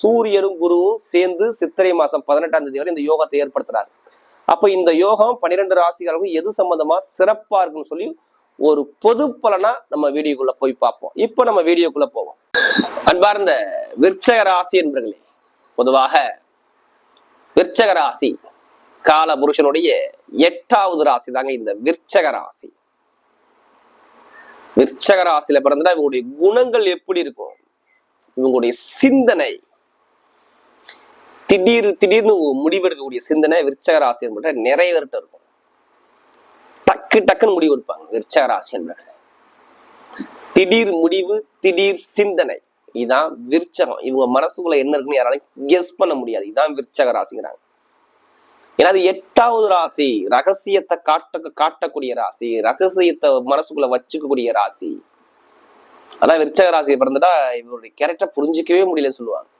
சூரியனும் குருவும் சேர்ந்து சித்திரை மாசம் பதினெட்டாம் தேதி வரை இந்த யோகத்தை ஏற்படுத்துறாரு. அப்ப இந்த யோகம் பன்னிரெண்டு ராசிகளுக்கும் எது சம்பந்தமா சிறப்பா இருக்குன்னு சொல்லி ஒரு பொது பலனா நம்ம வீடியோக்குள்ள போய் பார்ப்போம். இப்போ நம்ம வீடியோக்குள்ள போவோம். அன்பார்ந்த விற்சக ராசி என்பர்களே பொதுவாக விற்சக ராசி கால புருஷனுடைய எட்டாவது ராசி தாங்க இந்த விற்சக ராசி. விற்சக ராசியில பிறந்தா இவங்களுடைய குணங்கள் எப்படி இருக்கும்? இவங்களுடைய சிந்தனை திடீர் திடீர்னு முடிவெடுக்கக்கூடிய சிந்தனை விருச்சக ராசி என்பது நிறைய பேர்கிட்ட இருக்கும். டக்கு டக்குன்னு முடிவு எடுப்பாங்க விருச்சக ராசி என்பது. திடீர் முடிவு திடீர் சிந்தனை. இதான் விருச்சகம். இவங்க மனசுக்குள்ள என்ன இருக்குன்னு யாராலையும் கெஸ் பண்ண முடியாது. இதான் விருச்சக ராசிங்கிறாங்க. ஏன்னா அது எட்டாவது ராசி. ரகசியத்தை காட்ட காட்டக்கூடிய ராசி. ரகசியத்தை மனசுக்குள்ள வச்சுக்கக்கூடிய ராசி. அதான் விருச்சக ராசியை பிறந்துட்டா இவருடைய கேரக்டர் புரிஞ்சிக்கவே முடியலன்னு சொல்லுவாங்க.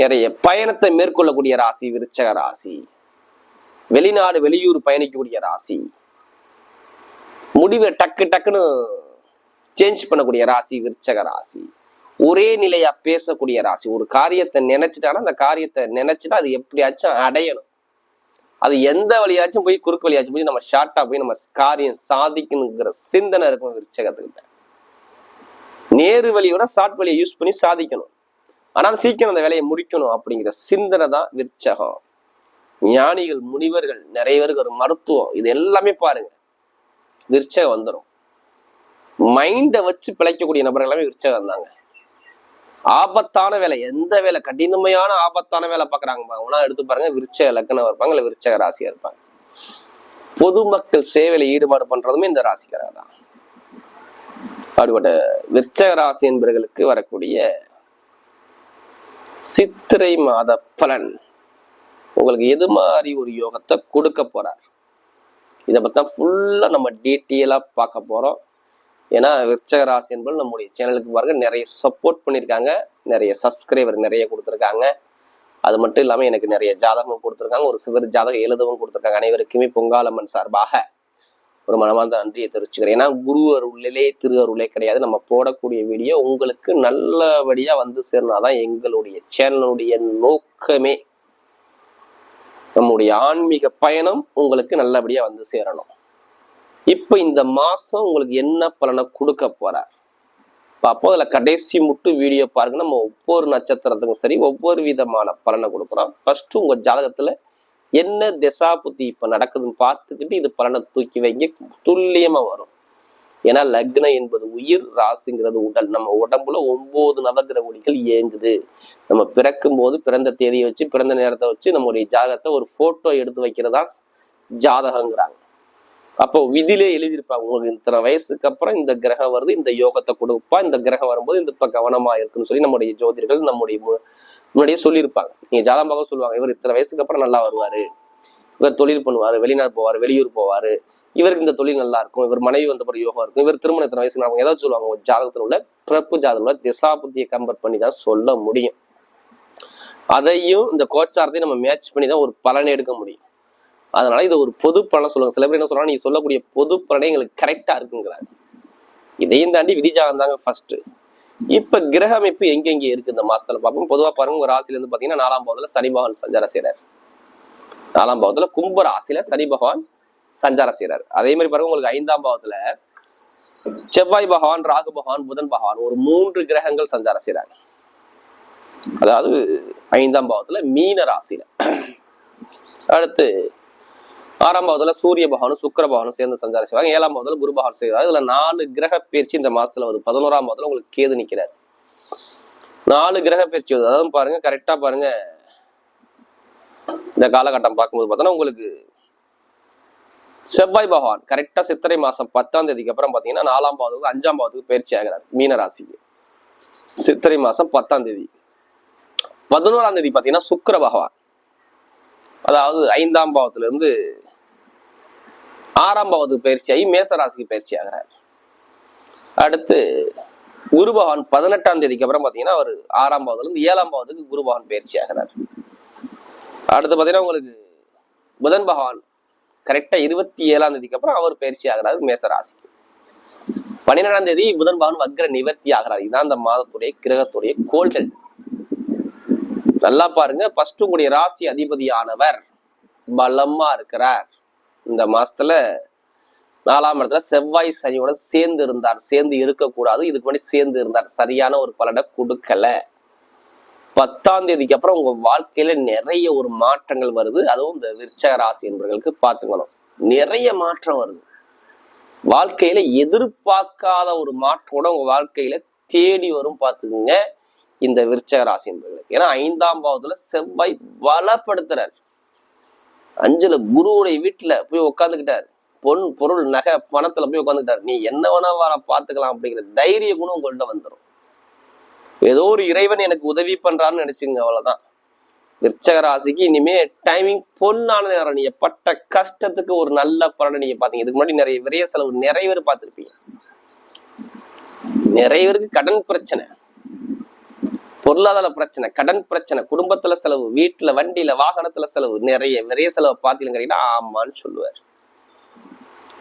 நிறைய பயணத்தை மேற்கொள்ளக்கூடிய ராசி விருச்சக ராசி. வெளிநாடு வெளியூர் பயணிக்கக்கூடிய ராசி. முடிவை டக்கு டக்குன்னு சேஞ்ச் பண்ணக்கூடிய ராசி விருச்சக ராசி. ஒரே நிலையா பேசக்கூடிய ராசி. ஒரு காரியத்தை நினைச்சிட்டானா அந்த காரியத்தை நினைச்சிட்டா அது எப்படியாச்சும் அடையணும். அது எந்த வழியாச்சும் போய் குறுக்கு வழியாச்சும் போய் நம்ம ஷார்ட்டா போய் நம்ம காரியம் சாதிக்கணுங்கிற சிந்தனை இருக்கும் விருச்சகத்துக்கிட்ட. நேரு வழியோட ஷார்ட் வழியை யூஸ் பண்ணி சாதிக்கணும். ஆனால் சீக்கிரம் அந்த வேலையை முடிக்கணும் அப்படிங்கிற சிந்தனை தான் விருச்சகம். ஞானிகள் முனிவர்கள் நிறைய பேருக்கு ஒரு மருத்துவம் இது எல்லாமே பாருங்க. விருச்சகம் வந்துடும் மைண்டை வச்சு பிழைக்கக்கூடிய நபர்கள் எல்லாமே விருச்சகம் இருந்தாங்க ஆபத்தான வேலை எந்த வேலை கடினமையான ஆபத்தான வேலை பார்க்குறாங்க பாருங்க. எடுத்து பாருங்க விருச்சக லக்னம் இருப்பாங்க இல்லை விருச்சக ராசியாக இருப்பாங்க. பொதுமக்கள் சேவையில ஈடுபாடு பண்றதுமே இந்த ராசிக்காரர் தான். அப்படிப்பட்ட விருச்சக ராசி என்பவர்களுக்கு வரக்கூடிய சித்திரை மாத பலன். உங்களுக்கு எது மாதிரி ஒரு யோகத்தை கொடுக்க போறார்? இதை பத்தி ஃபுல்லா நம்ம டீட்டெயிலா பார்க்க போறோம். ஏன்னா விருச்சக ராசி என்பது நம்முடைய சேனலுக்கு பாருங்க நிறைய சப்போர்ட் பண்ணியிருக்காங்க. நிறைய சப்ஸ்கிரைபர் நிறைய கொடுத்துருக்காங்க. அது மட்டும் இல்லாமல் எனக்கு நிறைய ஜாதகமும் கொடுத்துருக்காங்க. ஒரு சிவர் ஜாதகம் எழுதவும் கொடுத்துருக்காங்க. அனைவருக்குமே பொங்காலம்மன் சார்பாக. ஒரு மனமார்ந்த நன்றியை தெரிவிச்சுக்கிறேன். ஏன்னா குரு அருளிலே திரு அருளே கிடையாது. நம்ம போடக்கூடிய வீடியோ உங்களுக்கு நல்லபடியா வந்து சேர்னாதான் எங்களுடைய சேனலுடைய நோக்கமே நம்முடைய ஆன்மீக பயணம் உங்களுக்கு நல்லபடியா வந்து சேரணும். இப்ப இந்த மாசம் உங்களுக்கு என்ன பலனை கொடுக்க போறார்? அப்போ அதுல கடைசி முட்டு வீடியோ பாருங்க. நம்ம ஒவ்வொரு நட்சத்திரத்துக்கும் சரி ஒவ்வொரு விதமான பலனை கொடுக்குறோம் ஃபர்ஸ்ட் உங்க ஜாதகத்துல என்ன திசா புத்தி இப்ப நடக்குதுன்னு பார்த்துக்கிட்டு இது பலனை தூக்கி வைங்க. துல்லியமா வரும். ஏன்னா லக்னம் என்பது உயிர் ராசிங்கிறது உடல். நம்ம உடம்புல ஒன்பது நவகிரக ஒளிகள் இயங்குது. நம்ம பிறக்கும் போது பிறந்த தேதியை வச்சு பிறந்த நேரத்தை வச்சு நம்முடைய ஜாதகத்தை ஒரு போட்டோ எடுத்து வைக்கிறதா ஜாதகங்கிறாங்க. அப்போ விதிலே எழுதியிருப்பாங்க உங்களுக்கு இத்தனை வயசுக்கு அப்புறம் இந்த கிரகம் வருது இந்த யோகத்தை கொடுப்பா இந்த கிரகம் வரும்போது இந்த இப்ப கவனமா இருக்குன்னு சொல்லி நம்முடைய ஜோதிடர்கள் நம்முடைய மு- முன்னாடியே சொல்லியிருப்பாங்க. நீங்க ஜாதகம் பார்க்க சொல்லுவாங்க இவர் இத்தனை வயசுக்கு அப்புறம் நல்லா வருவாரு. இவர் தொழில் பண்ணுவாரு வெளிநாடு போவாரு வெளியூர் போவாரு. இவருக்கு இந்த தொழில் நல்லா இருக்கும். இவர் மனைவி வந்த பிறகு யோகா இருக்கும். இவர் திருமணம் இத்தனை வயசுக்கு நடக்கும் ஏதாவது சொல்லுவாங்க ஒரு ஜாதகத்தில் உள்ள பிறப்பு ஜாதகத்துல திசா புத்தியை கம்பேர் பண்ணி தான் சொல்ல முடியும். அதையும் இந்த கோச்சாரத்தையும் நம்ம மேட்ச் பண்ணி தான் ஒரு பலனை எடுக்க முடியும். அதனால இதை ஒரு பொது பலன் சொல்லுவாங்க சில பேர் என்ன சொல்றாங்க நீங்க சொல்லக்கூடிய பொது பலனை எங்களுக்கு கரெக்டா இருக்குங்கிறாங்க. இதையும் தாண்டி விதிஜாகம் தாங்க ஃபர்ஸ்ட் இப்ப கிரக அமைப்பு எங்கெங்க இருக்கு இந்த மாசத்துல பார்ப்போம். பொதுவா பாருங்க ஒரு ராசில இருந்து பாத்தீங்கன்னா நாலாம் பாவத்துல சனி பகவான் சஞ்சார செய்றார். நாலாம் பாவத்துல கும்ப ராசியில சனி பகவான் சஞ்சாரம் செய்றார். அதே மாதிரி பாருங்க உங்களுக்கு ஐந்தாம் பாவத்துல செவ்வாய் பகவான் ராகு பகவான் புதன் பகவான் ஒரு மூன்று கிரகங்கள் சஞ்சாரம் செய்யறாங்க அதாவது ஐந்தாம் பாவத்துல மீன ராசியில. அடுத்து ஆறாம் பாவத்துல சூரிய பகவானும் சுக்கர பகவானும் சேர்ந்து சஞ்சாரம் செய்வாங்க. ஏழாம் பாவத்துல குரு பகவான் செய்வாங்க இதுல நாலு கிரக பயிற்சி இந்த மாசத்துல வருது. பதினோராம் பாவத்துல உங்களுக்கு கேது நிக்கிறார். நாலு கிரக பயிற்சி வருது. அதாவது பாருங்க கரெக்டா பாருங்க. இந்த காலகட்டம் பார்க்கும்போது பார்த்தோன்னா உங்களுக்கு செவ்வாய் பகவான் கரெக்டா சித்திரை மாசம் பத்தாம் தேதிக்கு அப்புறம் பாத்தீங்கன்னா நாலாம் பாவத்துக்கு அஞ்சாம் பாவத்துக்கு பயிற்சி ஆகிறார். மீன ராசிக்கு. சித்திரை மாசம் பத்தாம் தேதி. பதினோராம் தேதி பாத்தீங்கன்னா சுக்கிர பகவான். அதாவது ஐந்தாம் பாவத்துல இருந்து ஆறாம் பாவத்துக்கு பயிற்சியாகி மேசராசிக்கு பயிற்சி ஆகிறார் அடுத்து குரு பகவான் பதினெட்டாம் தேதிக்கு அப்புறம் பாத்தீங்கன்னா அவர் ஆறாம் பாவத்துலேருந்து ஏழாம் பாவத்துக்கு குரு பகவான் பயிற்சி ஆகிறார் அடுத்து பாத்தீங்கன்னா உங்களுக்கு புதன் பகவான் கரெக்டா இருபத்தி ஏழாம் தேதிக்கு அப்புறம் அவர் பயிற்சி ஆகிறார் மேசராசிக்கு. பன்னிரெண்டாம் தேதி புதன் பகவான் வக்ர நிவர்த்தி ஆகிறார். இதுதான் அந்த மாதத்துடைய கிரகத்துடைய கோள்கள். நல்லா பாருங்க. ஃபர்ஸ்ட் உங்களுடைய ராசி அதிபதியானவர் பலமா இருக்கிறார். இந்த மாசத்துல நாலாம் இடத்துல செவ்வாய் சனியோட சேர்ந்து இருந்தார் சேர்ந்து இருக்கக்கூடாது இதுக்கு முன்னாடி சேர்ந்து இருந்தார். சரியான ஒரு பலனை கொடுக்கல. பத்தாம் தேதிக்கு அப்புறம் உங்க வாழ்க்கையில நிறைய ஒரு மாற்றங்கள் வருது. அதுவும் இந்த விருச்சக ராசி என்பவர்களுக்கு பார்த்துக்கணும். நிறைய மாற்றம் வருது. வாழ்க்கையில எதிர்பார்க்காத ஒரு மாற்றோட உங்க வாழ்க்கையில தேடி வரும் பார்த்துக்குங்க. இந்த விருச்சக ராசி என்பவர்களுக்கு. ஏன்னா ஐந்தாம் பாவத்துல செவ்வாய் பலப்படுத்துறார். அஞ்சல குருவுடைய வீட்டுல போய் உட்காந்துக்கிட்டார் பொன் பொருள் நகை பணத்துல போய் உட்காந்துக்கிட்டார் நீ என்ன வேணா வர பாத்துக்கலாம் அப்படிங்கிற தைரிய குணம் உங்கள்கிட்ட வந்துடும் ஏதோ ஒரு இறைவன் எனக்கு உதவி பண்றான்னு நினைச்சுங்க அவ்வளவுதான். விற்சக ராசிக்கு இனிமே டைமிங் பொண்ணான நேரம். நீங்க பட்ட கஷ்டத்துக்கு ஒரு நல்ல பலனை நீங்க பாத்தீங்க. இதுக்கு முன்னாடி நிறைய விரைய செலவு நிறைய பேர் பார்த்திருப்பீங்க. நிறைய பேருக்கு கடன் பிரச்சனை. பொருளாதார பிரச்சனை கடன் பிரச்சனை குடும்பத்துல செலவு வீட்டுல வண்டியில வாகனத்துல செலவு நிறைய நிறைய செலவு பாத்தீங்கன்னு ஆமான்னு சொல்லுவார்.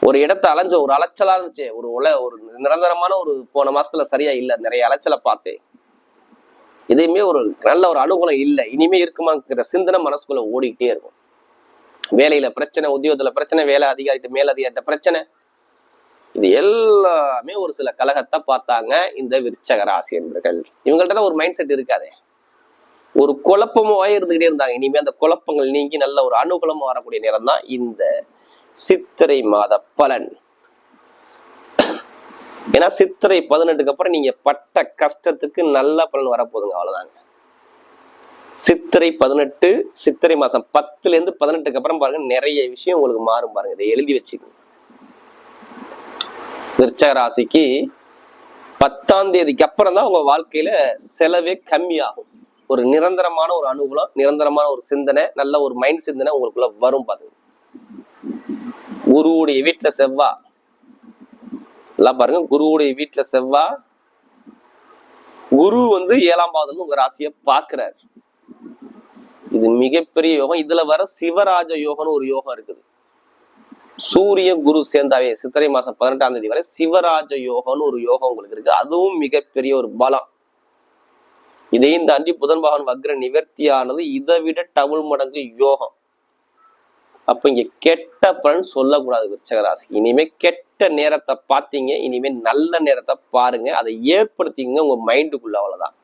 ஒரு இடத்த அலைஞ்ச ஒரு அலைச்சலா இருந்துச்சு. ஒரு உல ஒரு நிரந்தரமான ஒரு போன மாசத்துல சரியா இல்ல. நிறைய அலைச்சலை பார்த்தேன். எதையுமே ஒரு நல்ல ஒரு அனுகூலம் இல்லை. இனிமே இருக்குமாங்கிற சிந்தனை மனசுக்குள்ள ஓடிக்கிட்டே இருக்கும். வேலையில பிரச்சனை உத்தியோகத்துல பிரச்சனை வேலை அதிகாரிகிட்ட மேலதிகாரிட்ட பிரச்சனை இது எல்லாமே ஒரு சில கலகத்தை பார்த்தாங்க இந்த விருச்சக ராசி என்பர்கள். இவங்கள்ட்ட தான் ஒரு மைண்ட் செட் இருக்காதே. ஒரு குழப்பமாவே இருந்துகிட்டே இருந்தாங்க. இனிமே அந்த குழப்பங்கள் நீங்கி நல்ல ஒரு அனுகூலமா வரக்கூடிய நேரம் தான் இந்த சித்திரை மாத பலன். ஏன்னா சித்திரை பதினெட்டுக்கு அப்புறம் நீங்க பட்ட கஷ்டத்துக்கு நல்ல பலன் வரப்போகுதுங்க அவ்வளவுதாங்க. சித்திரை பதினெட்டு சித்திரை மாசம் பத்துல இருந்து பதினெட்டுக்கு அப்புறம் பாருங்க நிறைய விஷயம் உங்களுக்கு மாறும் பாருங்க. இதை எழுதி வச்சுக்கோங்க. விருச்சக ராசிக்கு பத்தாம் தேதிக்கு அப்புறம் தான் உங்க வாழ்க்கையில செலவே கம்மியாகும். ஒரு நிரந்தரமான ஒரு அனுகூலம் நிரந்தரமான ஒரு சிந்தனை நல்ல ஒரு மைண்ட் சிந்தனை உங்களுக்குள்ள வரும் பாருங்க குருவுடைய வீட்டுல செவ்வா. எல்லாம் பாருங்க குருவுடைய வீட்டுல செவ்வா. குரு வந்து ஏழாம் பாதம் உங்க ராசியை பாக்குறாரு. இது மிகப்பெரிய யோகம். இதுல வர சிவராஜ யோகம்னு ஒரு யோகம் இருக்குது. சூரிய குரு சேர்ந்தாவே சித்திரை மாசம் பதினெட்டாம் தேதி வரை சிவராஜ யோகம்னு ஒரு யோகம் உங்களுக்கு இருக்கு. அதுவும் மிகப்பெரிய ஒரு பலம். இதையும் தாண்டி புதன் பகவான் வக்ர நிவர்த்தியானது இதை விட டபுள் மடங்கு யோகம். அப்ப இங்க கெட்ட பலன் சொல்லக்கூடாது விருச்சக ராசி இனிமே கெட்ட நேரத்தை பார்த்தீங்க இனிமே நல்ல நேரத்தை பாருங்க. அதை ஏற்படுத்திங்க உங்க மைண்டுக்குள்ள அவ்வளவுதான்.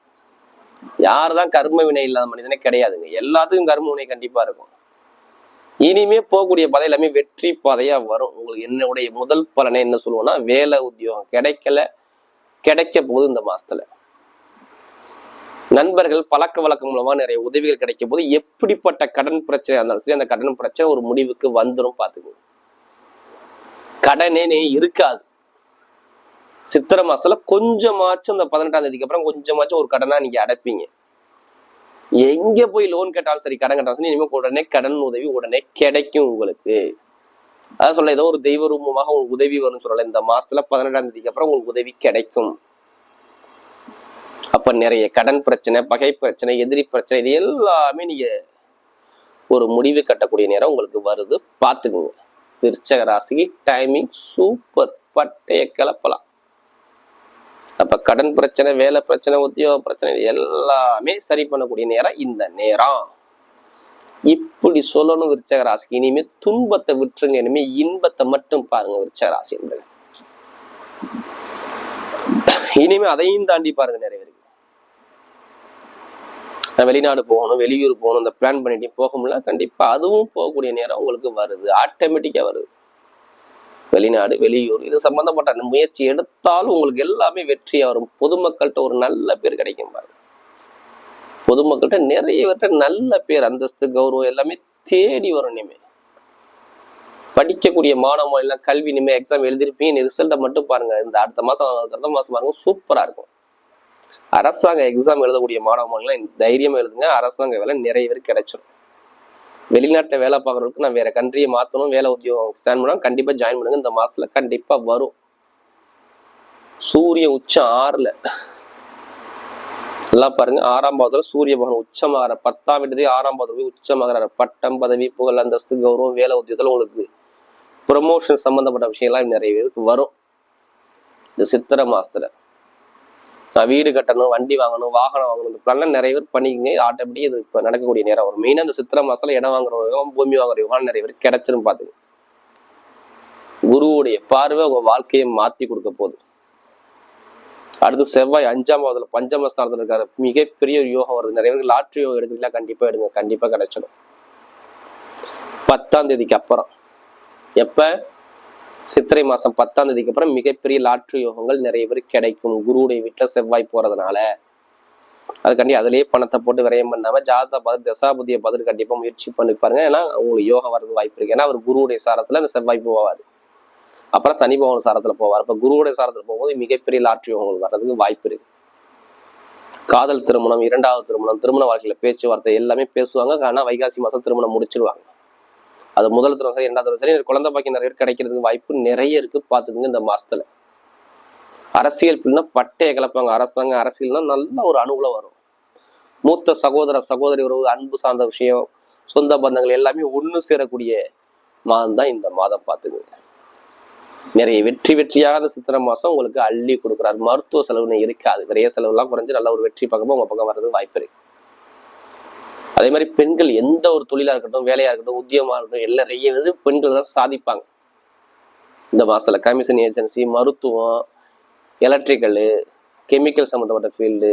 யாருதான் கர்ம வினை இல்லாத மனிதனே கிடையாதுங்க. எல்லாத்துக்கும் கர்ம வினை கண்டிப்பா இருக்கும். இனிமே போகக்கூடிய பாதை எல்லாமே வெற்றி பாதையா வரும். உங்களுக்கு என்னுடைய முதல் பலனை என்ன சொல்லுவோம்னா வேலை உத்தியோகம் கிடைக்கல கிடைக்க போகுது இந்த மாசத்துல. நண்பர்கள் பழக்க வழக்கம் மூலமா நிறைய உதவிகள் கிடைக்கும் போது எப்படிப்பட்ட கடன் பிரச்சனை இருந்தாலும் சரி அந்த கடன் பிரச்சனை ஒரு முடிவுக்கு வந்துடும் பாத்துக்கோ கடனே இருக்காது. சித்திரை மாசத்துல கொஞ்சமாச்சும் அந்த பதினெட்டாம் தேதிக்கு அப்புறம் கொஞ்சமாச்சும் ஒரு கடனா நீங்க அடைப்பீங்க. எங்க போய் லோன் கேட்டாலும் சரி கடன் கேட்டாலும் சரி இனிமேல் உடனே கடன் உதவி உடனே கிடைக்கும் உங்களுக்கு. அதான் சொல்ல ஏதோ ஒரு தெய்வ ரூபமாக உங்களுக்கு உதவி வரும்னு சொல்லல. இந்த மாசத்துல பதினெட்டாம் தேதிக்கு அப்புறம் உங்களுக்கு உதவி கிடைக்கும். அப்ப நிறைய கடன் பிரச்சனை பகை பிரச்சனை எதிரி பிரச்சனை இது எல்லாமே நீங்க ஒரு முடிவு கட்டக்கூடிய நேரம் உங்களுக்கு வருது. பார்த்துக்குங்க. விருச்சக ராசிக்கு டைமிங் சூப்பர் பட்டைய கிளப்பலாம். அப்ப கடன் பிரச்சனை வேலை பிரச்சனை உத்தியோக பிரச்சனை எல்லாமே சரி பண்ணக்கூடிய நேரம் இந்த நேரம். இப்படி சொல்லணும் விருச்சக ராசிக்கு. இனிமே துன்பத்தை விட்டுருங்க. இனிமே இன்பத்தை மட்டும் பாருங்க விருச்சக ராசி என்பது இனிமே அதையும் தாண்டி பாருங்க நிறைய பேருக்கு. வெளிநாடு போகணும் வெளியூர் போகணும் இந்த பிளான் பண்ணிட்டு போக முடியல. கண்டிப்பா அதுவும் போகக்கூடிய நேரம் உங்களுக்கு வருது. ஆட்டோமேட்டிக்கா வருது. வெளிநாடு வெளியூர் இது சம்பந்தப்பட்ட அந்த முயற்சி எடுத்தாலும் உங்களுக்கு எல்லாமே வெற்றியா வரும். பொதுமக்கள்கிட்ட ஒரு நல்ல பேர் கிடைக்கும் பாருங்க. பொதுமக்கள்கிட்ட நிறைய பேர்கிட்ட நல்ல பேர் அந்தஸ்து கௌரவம் எல்லாமே தேடி வரும் இனிமே. படிக்கக்கூடிய மாணவர்கள்லாம் எல்லாம் கல்வி இனிமே எக்ஸாம் எழுதிருப்பீங்க. ரிசல்ட்டை மட்டும் பாருங்க. இந்த அடுத்த மாசம் அடுத்த மாசம் பாருங்க. சூப்பரா இருக்கும். அரசாங்க எக்ஸாம் எழுதக்கூடிய மாணவர்கள்லாம் தைரியமா எழுதுங்க. அரசாங்க வேலை நிறைய பேர் கிடைச்சிடும் வெளிநாட்டில் வேலை பார்க்கறதுக்கு நான் வேற கண்ட்ரியை மாற்றணும் வேலை உத்தியோகம் ஸ்டாண்ட் பண்ணணும் கண்டிப்பாக ஜாயின் பண்ணுங்க. இந்த மாசத்துல கண்டிப்பாக வரும். சூரிய உச்சம் ஆறில். எல்லாம் பாருங்க. ஆறாம் பாவத்துல சூரிய பகவான் உச்சமாகிற பத்தாம் வீட்டு ஆறாம் பாவத்துல போய் உச்சமாகிறாரு. பட்டம் பதவி புகழ் அந்தஸ்து கௌரவம் வேலை உத்தியோகத்துல உங்களுக்கு ப்ரொமோஷன் சம்மந்தப்பட்ட விஷயம்லாம் நிறைய பேருக்கு வரும். இந்த சித்திரை மாசத்துல. வீடு கட்டணும் வண்டி வாங்கணும் வாகனம் வாங்கணும் இந்த பிளான்லாம் நிறைய பேர் பண்ணிக்கங்க. ஆட்டோமேட்டிக் இது இப்போ நடக்கக்கூடிய நேரம். வரும் மெயினாக இந்த சித்திரை மாசத்துல இடம் வாங்குற யோகம் பூமி வாங்குறவங்க நிறைய பேர் கிடைச்சிரும் பாத்துங்க குருவுடைய பார்வை உங்க வாழ்க்கையை மாத்தி கொடுக்க போகுது. அடுத்து செவ்வாய் அஞ்சாம் பாவத்துல பஞ்சமஸ்தானத்துல இருக்காரு. மிகப்பெரிய ஒரு யோகம் வருது. நிறைய பேருக்கு லாட்ரி யோகம் எடுக்கலாம் கண்டிப்பா எடுங்க. கண்டிப்பா கிடைச்சிடும் பத்தாம் தேதிக்கு அப்புறம். எப்ப? சித்திரை மாதம் பத்தாம் தேதிக்கு அப்புறம் மிகப்பெரிய லாட்ரி யோகங்கள் நிறைய பேர் கிடைக்கும். குருவுடைய வீட்டில் செவ்வாய் போறதுனால. அதுக்காண்டி அதுலயே பணத்தை போட்டு விரயம் பண்ணாம ஜாதா பதில் தசாபதிய பதில் கண்டிப்பாக முயற்சி பண்ணி பாருங்க. ஏன்னா உங்களுக்கு யோகம் வர்றது வாய்ப்பு இருக்கு. ஏன்னா அவர் குருவுடைய சாரத்துல அந்த செவ்வாய் போவாது அப்புறம் சனி பவன் சாரத்துல போவார். அப்ப குருவுடைய சாரத்துல போகும்போது மிகப்பெரிய லாட்ரி யோகங்கள் வர்றதுக்கு வாய்ப்பு இருக்கு. காதல் திருமணம் இரண்டாவது திருமணம் திருமண வாழ்க்கையில் பேச்சுவார்த்தை எல்லாமே பேசுவாங்க. ஆனால் வைகாசி மாசம் திருமணம் முடிச்சிருவாங்க. அது முதல் தடவை சரி இரண்டாவது தடவை சரி குழந்தை பாக்கி நிறைய கிடைக்கிறதுக்கு வாய்ப்பு நிறைய இருக்கு பாத்துக்கோங்க இந்த மாசத்துல. அரசியல் பிள்ளைனா பட்டையை கிளப்பாங்க அரசாங்கம் அரசியல்னா நல்ல ஒரு அணுகுல வரும். மூத்த சகோதர சகோதரி உறவு அன்பு சார்ந்த விஷயம் சொந்த பந்தங்கள் எல்லாமே ஒண்ணு சேரக்கூடிய மாதம் தான் இந்த மாதம் பார்த்துக்குங்க. நிறைய வெற்றி வெற்றியாத சித்திரை மாசம் உங்களுக்கு அள்ளி கொடுக்குறாரு. மருத்துவ செலவுன்னு இருக்காது. நிறைய செலவுலாம் குறைஞ்சு நல்ல ஒரு வெற்றி பக்கமும் உங்கள் பக்கம் வர்றதுக்கு வாய்ப்பு இருக்கு. அதே மாதிரி பெண்கள் எந்த ஒரு தொழிலா இருக்கட்டும் வேலையா இருக்கட்டும் உத்தியமா இருக்கட்டும் எல்லாம் நிறைய பெண்கள் தான் சாதிப்பாங்க. இந்த மாசத்துல கமிஷன் ஏஜென்சி மருத்துவம் எலக்ட்ரிக்கலு கெமிக்கல் சம்மந்தப்பட்ட ஃபீல்டு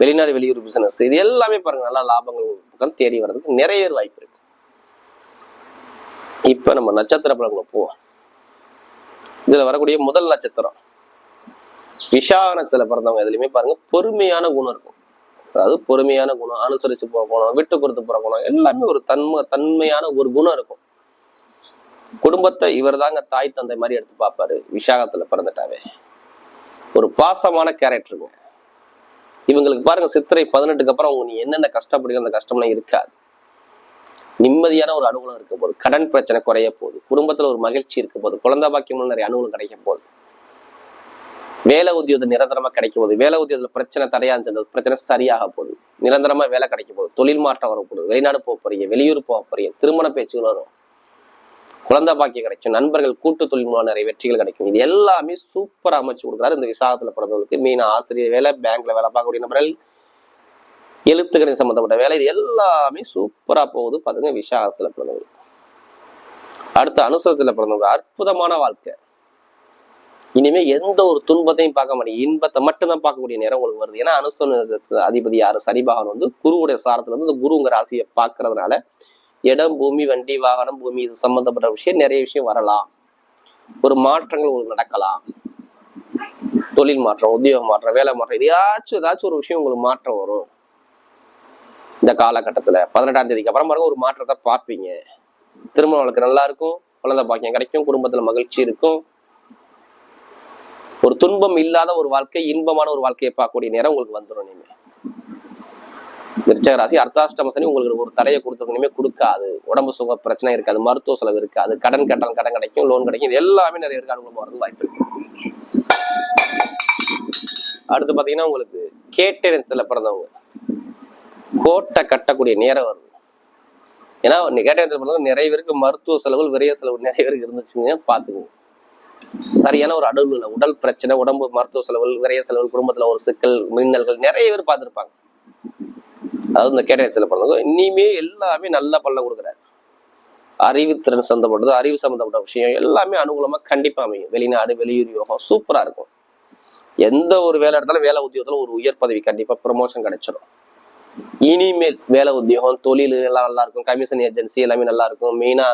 வெளிநாடு வெளியூர் பிசினஸ் இது எல்லாமே பாருங்க நல்லா லாபங்கள் பக்கம் தேடி வர்றதுக்கு நிறைய வாய்ப்பு இருக்கு. இப்ப நம்ம நட்சத்திர பலன்களை போவோம். இதுல வரக்கூடிய முதல் நட்சத்திரம் விஷாகனத்துல பிறந்தவங்க எதுலையுமே பாருங்க பொறுமையான குணம் இருக்கும் அதாவது பொறுமையான குணம் அனுசரிச்சு போற குணம் விட்டு கொடுத்து போற குணம் எல்லாமே ஒரு தன்மை தன்மையான ஒரு குணம் இருக்கும். குடும்பத்தை இவர் தாங்க தாய் தந்தை மாதிரி எடுத்து பார்ப்பாரு. விஷாகத்துல பிறந்துட்டாவே. ஒரு பாசமான கேரக்டருங்க இவங்களுக்கு பாருங்க சித்திரை பதினெட்டுக்கு அப்புறம் அவங்க நீ என்னென்ன கஷ்டப்படுகிற அந்த கஷ்டம்லாம் இருக்காது. நிம்மதியான ஒரு அனுகூலம் இருக்க போகுது. கடன் பிரச்சனை குறைய போகுது. குடும்பத்துல ஒரு மகிழ்ச்சி இருக்க போகுது. குழந்தை பாக்கியம் நிறைய அனுகூலம் கிடைக்க போகுது. வேலை உத்தியோகம் நிரந்தரமா கிடைக்கும் போது வேலை உத்தியோகத்துல பிரச்சனை தடையா இருந்தது பிரச்சனை சரியாக போகுது. நிரந்தரமா வேலை கிடைக்கும் போது தொழில் மாற்றம் வரப்போகுது. வெளிநாடு போக போறீங்க வெளியூர் போக போறீங்க திருமண பேச்சுகள் வரும். குழந்தை பாக்கியம் கிடைக்கும் நண்பர்கள் கூட்டு தொழில் மூலம் நிறைய வெற்றிகள் கிடைக்கும். இது எல்லாமே சூப்பரா அமைச்சு கொடுக்குறாரு இந்த விசாகத்துல பிறந்தவங்களுக்கு. மீன் ஆசிரியர் வேலை பேங்க்ல வேலை பார்க்கக்கூடிய நபர்கள் எழுத்துக்கணி சம்பந்தப்பட்ட வேலை இது எல்லாமே சூப்பரா போகுது. பாருங்க விசாகத்துல பிறந்தவங்க அடுத்த அனுசரத்துல பிறந்தவங்க அற்புதமான வாழ்க்கை. இனிமே எந்த ஒரு துன்பத்தையும் பார்க்க மாட்டேங்க இன்பத்தை மட்டும்தான் பார்க்கக்கூடிய நேரம் உங்களுக்கு வருது. ஏன்னா அனுசரத்து அதிபதி யாரு? சனி வந்து குருவுடைய சாரத்துல வந்து இந்த குருங்கிற ராசியை பார்க்கறதுனால இடம் பூமி வண்டி வாகனம் பூமி இது சம்பந்தப்பட்ட விஷயம் நிறைய விஷயம் வரலாம். ஒரு மாற்றங்கள் உங்களுக்கு நடக்கலாம். தொழில் மாற்றம் உத்தியோக மாற்றம் வேலை மாற்றம் எதையாச்சும் ஏதாச்சும் ஒரு விஷயம் உங்களுக்கு மாற்றம் வரும். இந்த காலகட்டத்துல பதினெட்டாம் தேதிக்கு அப்புறம் பாருங்க ஒரு மாற்றத்தை பார்ப்பீங்க. திருமணம் உங்களுக்கு நல்லா இருக்கும் குழந்தை பாக்கியம் கிடைக்கும் குடும்பத்துல மகிழ்ச்சி இருக்கும். ஒரு துன்பம் இல்லாத ஒரு வாழ்க்கை இன்பமான ஒரு வாழ்க்கையை பார்க்கக்கூடிய நேரம் உங்களுக்கு வந்துடும் இனிமே. விருச்சகராசி அர்த்தாஷ்டம சனி உங்களுக்கு ஒரு தலையை கொடுத்துருக்கணுமே கொடுக்காது. உடம்பு சுக பிரச்சனை இருக்காது. மருத்துவ செலவு இருக்காது. கடன் கட்டணம் கடன் கிடைக்கும் லோன் கிடைக்கும். இது எல்லாமே நிறைய இருக்காது உங்களுக்கு வரது வாய்ப்பு இருக்கு. அடுத்து பாத்தீங்கன்னா உங்களுக்கு கேட்ட நேரத்துல பிறந்தவங்க. கோட்டை கட்டக்கூடிய நேரம் வருது. ஏன்னா கேட்ட நேரத்துல பிறந்தவங்க நிறைய பேருக்கு மருத்துவ செலவுகள் விரைய செலவு நிறைய பேருக்கு இருந்துச்சுங்க பாத்துக்கோங்க சரியான ஒரு அடல் உடல் பிரச்சனை உடம்பு மருத்துவ செலவுகள் விரைய செலவுகள் குடும்பத்துல ஒரு சிக்கல் மின்னல்கள் நிறைய பேர் பார்த்துருப்பாங்க. அதாவது இந்த கேட்டகரிசியில் பிறந்தவங்க இனிமே எல்லாமே நல்லா பலன் கொடுக்குறாரு. அறிவுத்திறன் சம்மந்தப்பட்டது அறிவு சம்மந்தப்பட்ட விஷயம் எல்லாமே அனுகூலமா கண்டிப்பா அமையும். வெளிநாடு வெளியூர் யோகம் சூப்பரா இருக்கும். எந்த ஒரு வேலை எடுத்தாலும் வேலை உத்தியோகத்துல ஒரு உயர் பதவி கண்டிப்பா ப்ரமோஷன் கிடைச்சிடும் இனிமேல் வேலை உத்தியோகம் தொழில் எல்லாம் நல்லா இருக்கும். கமிஷன் ஏஜென்சி எல்லாமே நல்லா இருக்கும். மெயினா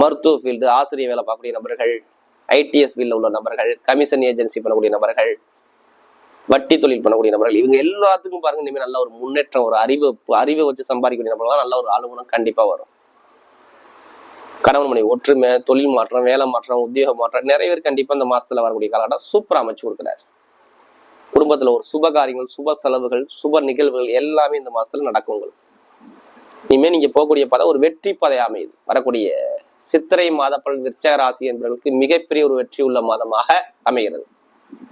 மருத்துவ ஃபீல்டு ஆசிரியர் வேலை பார்க்கக்கூடிய நபர்கள் ஐடிஎஸ் ஃபீல்டில் உள்ள நபர்கள் கமிஷன் ஏஜென்சி பண்ணக்கூடிய நபர்கள் வட்டி தொழில் பண்ணக்கூடிய நபர்கள் இவங்க எல்லாத்துக்கும் பாருங்க இனிமேல் நல்ல ஒரு முன்னேற்றம் ஒரு அறிவு அறிவை வச்சு சம்பாதிக்கக்கூடிய நபர்கள்லாம் நல்ல ஒரு அலுவலம் கண்டிப்பா வரும். கணவன் மனைவி ஒற்றுமை தொழில் மாற்றம் வேலை மாற்றம் உத்தியோக மாற்றம் நிறைய பேர் கண்டிப்பா இந்த மாசத்துல வரக்கூடிய காலகட்டம் சூப்பரா அமைச்சு கொடுக்குறாரு. குடும்பத்துல ஒரு சுப காரியங்கள் சுப செலவுகள் சுப நிகழ்வுகள் எல்லாமே இந்த மாசத்துல நடக்கும் உங்களுக்கு. இனிமேல் நீங்க போகக்கூடிய பதம் ஒரு வெற்றி பதை அமையுது. வரக்கூடிய சித்திரை மாத பலன் விருச்சக ராசி என்பவர்களுக்கு மிகப்பெரிய ஒரு வெற்றி உள்ள மாதமாக அமைகிறது.